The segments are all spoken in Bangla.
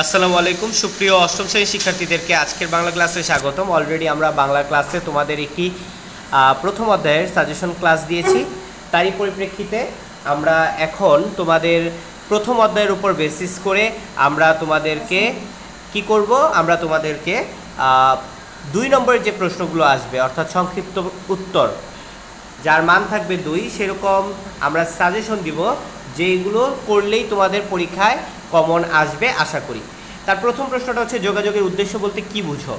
আসসালামু আলাইকুম। সুপ্রিয় অষ্টম শ্রেণির শিক্ষার্থীদেরকে আজকের বাংলা ক্লাসে স্বাগতম। অলরেডি আমরা বাংলা ক্লাসে তোমাদের একটি প্রথম অধ্যায়ের সাজেশন ক্লাস দিয়েছি। তারই পরিপ্রেক্ষিতে আমরা এখন তোমাদের প্রথম অধ্যায়ের উপর বেসিস করে আমরা তোমাদেরকে কি করব? আমরা তোমাদেরকে দুই নম্বরের যে প্রশ্নগুলো আসবে, অর্থাৎ সংক্ষিপ্ত উত্তর, যার মান থাকবে দুই, সেরকম আমরা সাজেশন দিব যেগুলো করলেই তোমাদের পরীক্ষায় কমন আসবে, আশা করি। তার প্রথম প্রশ্নটা হচ্ছে, যোগাযোগের উদ্দেশ্য বলতে কি বুঝো?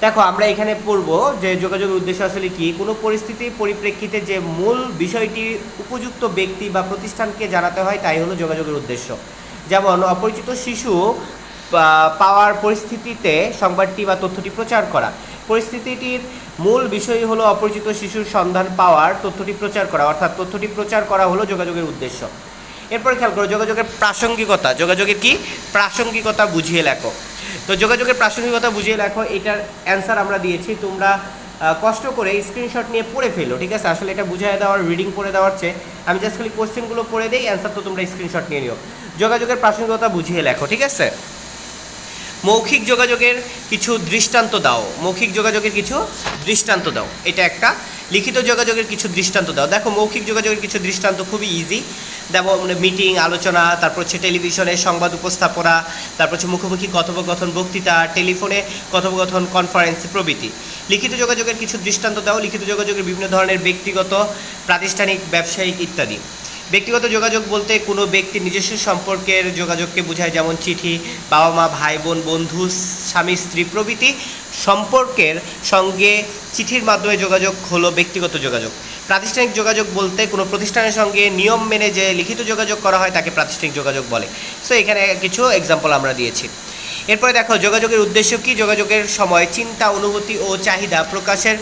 দেখো, আমরা এখানে পড়ব যে যোগাযোগের উদ্দেশ্য আসলে কি। কোনো পরিস্থিতির পরিপ্রেক্ষিতে যে মূল বিষয়টি উপযুক্ত ব্যক্তি বা প্রতিষ্ঠানকে জানাতে হয়, তাই হলো যোগাযোগের উদ্দেশ্য। যেমন, অপরিচিত শিশু পাওয়ার পরিস্থিতিতে সংবাদটি বা তথ্যটি প্রচার করা। পরিস্থিতিটির মূল বিষয় হলো অপরিচিত শিশুর সন্ধান পাওয়ার তথ্যটি প্রচার করা। অর্থাৎ তথ্যটি প্রচার করা হলো যোগাযোগের উদ্দেশ্য। এরপরে খেয়াল করো, যোগাযোগের প্রাসঙ্গিকতা। যোগাযোগের কি? প্রাসঙ্গিকতা বুঝিয়ে লেখো। তো যোগাযোগের প্রাসঙ্গিকতা বুঝিয়ে লেখো, এটার অ্যান্সার আমরা দিয়েছি। তোমরা কষ্ট করে স্ক্রিনশট নিয়ে পড়ে ফেলো, ঠিক আছে? আসলে এটা বুঝিয়ে দেওয়ার রিডিং করে দেওয়ার চেয়ে। আমি জাস্ট খালি কোশ্চেনগুলো পড়ে দিই অ্যান্সার তো তোমরা স্ক্রিনশট নিয়ে নিও। যোগাযোগের প্রাসঙ্গিকতা বুঝিয়ে লেখো, ঠিক আছে? মৌখিক যোগাযোগের কিছু দৃষ্টান্ত দাও। মৌখিক যোগাযোগের কিছু দৃষ্টান্ত দাও। এটা একটা। লিখিত যোগাযোগের কিছু দৃষ্টান্ত দাও। দেখো, মৌখিক যোগাযোগের কিছু দৃষ্টান্ত খুবই ইজি দেখো মানে মিটিং আলোচনা, তারপর হচ্ছে টেলিভিশনে সংবাদ উপস্থাপনা, তারপর হচ্ছে মুখোমুখি কথোপকথন, বক্তৃতা টেলিফোনে কথোপকথন কনফারেন্স প্রভৃতি। লিখিত যোগাযোগের কিছু দৃষ্টান্ত দাও। লিখিত যোগাযোগের বিভিন্ন ধরনের ব্যক্তিগত, প্রাতিষ্ঠানিক, ব্যবসায়িক ইত্যাদি। ব্যক্তিগত যোগাযোগ বলতে কোনো ব্যক্তির নিজস্ব সম্পর্কের যোগাযোগকে বোঝায়, যেমন চিঠি বাবা মা ভাই বোন বন্ধু, স্বামী, স্ত্রী, প্রভৃতি। সম্পর্কের সঙ্গে চিঠির মাধ্যমে যোগাযোগ হলো ব্যক্তিগত যোগাযোগ। প্রাতিষ্ঠানিক যোগাযোগ বলতে কোনো প্রতিষ্ঠানের সঙ্গে নিয়ম মেনে যে লিখিত যোগাযোগ করা হয় তাকে প্রাতিষ্ঠানিক যোগাযোগ বলে। সো এখানে কিছু এক্সাম্পল আমরা দিয়েছি। এরপরে দেখো, যোগাযোগের উদ্দেশ্য কি? যোগাযোগের সময়, চিন্তা, অনুভূতি ও চাহিদা প্রকাশের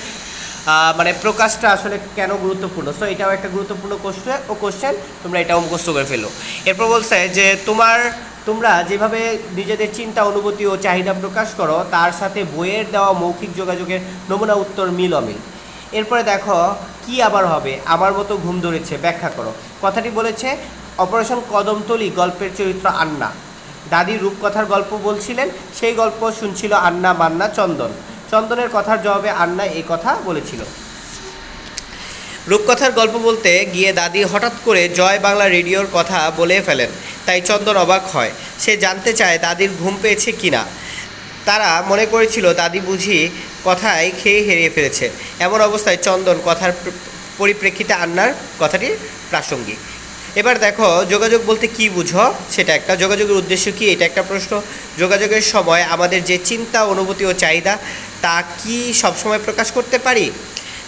মানে প্রকাশটা আসলে কেন গুরুত্বপূর্ণ? সো এটাও একটা গুরুত্বপূর্ণ কোশ্চেন ও কোশ্চেন তোমরা এটাও মুখস্থ করে ফেলো। এরপর বলছে যে তোমার, তোমরা যেভাবে নিজেদের চিন্তা, অনুভূতি ও চাহিদা প্রকাশ করো, তার সাথে বইয়ের দেওয়া মৌখিক যোগাযোগের নমুনা, উত্তর মিল অমিল এরপরে দেখো, কি আবার হবে? আমার মতো ঘুম ধরেছে, ব্যাখ্যা করো। কথাটি বলেছে, অপারেশন কদমতলি গল্পের চরিত্র আন্না। দাদি রূপকথার গল্প বলছিলেন, সেই গল্প শুনছিল আন্না মান্না চন্দন। চন্দনের কথার জবাবে আন্না এই কথা বলেছিল। রূপকথার গল্প বলতে গিয়ে দাদি হঠাৎ করে জয় বাংলা রেডিওর কথা বলে ফেলেন, তাই চন্দন অবাক হয়। সে জানতে চায় দাদির ঘুম পেয়েছে কিনা। তারা মনে করেছিল দাদি বুঝি কথায় খেয়ে হেরিয়ে ফেলেছে। এমন অবস্থায় চন্দন কথার পরিপ্রেক্ষিতে আন্নার কথাটি প্রাসঙ্গিক। এবার দেখো, যোগাযোগ বলতে কি বুঝো সেটা একটা। যোগাযোগের উদ্দেশ্য কি? এটা একটা প্রশ্ন। যোগাযোগের সময় আমাদের যে চিন্তা, অনুভূতি ও চাহিদা, তা কি সবসময় প্রকাশ করতে পারি?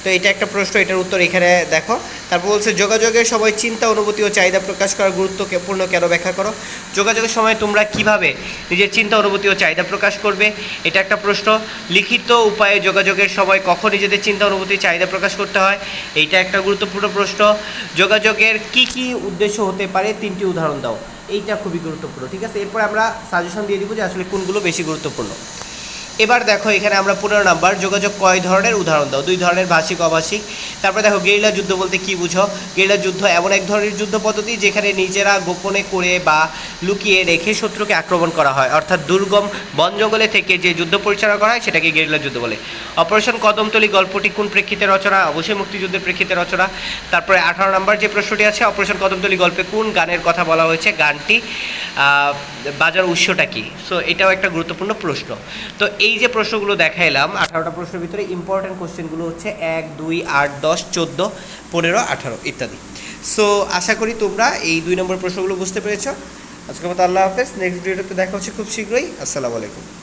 তো এটা একটা প্রশ্ন, এটার উত্তর এখানে দেখো। তারপর বলছে, যোগাযোগের সময় চিন্তা, অনুভূতি ও চাহিদা প্রকাশ করার গুরুত্বপূর্ণ কেন ব্যাখ্যা করো? যোগাযোগের সময় তোমরা কীভাবে নিজের চিন্তা, অনুভূতি ও চাহিদা প্রকাশ করবে? এটা একটা প্রশ্ন। লিখিত উপায়ে যোগাযোগের সময় কখন নিজেদের চিন্তা, অনুভূতি, চাহিদা প্রকাশ করতে হয়? এইটা একটা গুরুত্বপূর্ণ প্রশ্ন। যোগাযোগের কি কি উদ্দেশ্য হতে পারে? তিনটি উদাহরণ দাও। এইটা খুবই গুরুত্বপূর্ণ, ঠিক আছে? এরপর আমরা সাজেশন দিয়ে দিব যে আসলে কোনগুলো বেশি গুরুত্বপূর্ণ। এবার দেখো, এখানে আমরা পনেরো নাম্বার, যোগাযোগ কয় ধরনের? উদাহরণ দাও। দুই ধরনের, ভাষিক, অভাষিক। তারপরে দেখো, গেরিলা যুদ্ধ বলতে কি বুঝো? গেরিলা যুদ্ধ এমন এক ধরনের যুদ্ধ পদ্ধতি যেখানে নিজেরা গোপনে করে বা লুকিয়ে রেখে শত্রুকে আক্রমণ করা হয়। অর্থাৎ দুর্গম বন জঙ্গলে থেকে যে যুদ্ধ পরিচালনা করা হয়, সেটাকে গেরিলা যুদ্ধ বলে। অপারেশন কদমতলি গল্পটি কোন প্রেক্ষিতে রচনা? অবশ্যই মুক্তিযুদ্ধের প্রেক্ষিতে রচনা। তারপরে আঠারো নাম্বার যে প্রশ্নটি আছে, অপারেশন কদমতলি গল্পে কোন গানের কথা বলা হয়েছে? গানটি বাজার উৎসটা কি? সো এটাও একটা গুরুত্বপূর্ণ প্রশ্ন। তো এই যে প্রশ্নগুলো দেখাইলাম, আঠারোটা প্রশ্নের ভিতরে ইম্পর্টেন্ট কোশ্চেনগুলো হচ্ছে এক, দুই, আট, দশ, চোদ্দ, পনেরো, আঠারো ইত্যাদি। সো আশা করি তোমরা এই দুই নম্বর প্রশ্নগুলো বুঝতে পেরেছ। আজকে মতো আল্লাহ হাফেজ নেক্সট ভিডিওতে দেখা হচ্ছে খুব শীঘ্রই। আসসালামু আলাইকুম।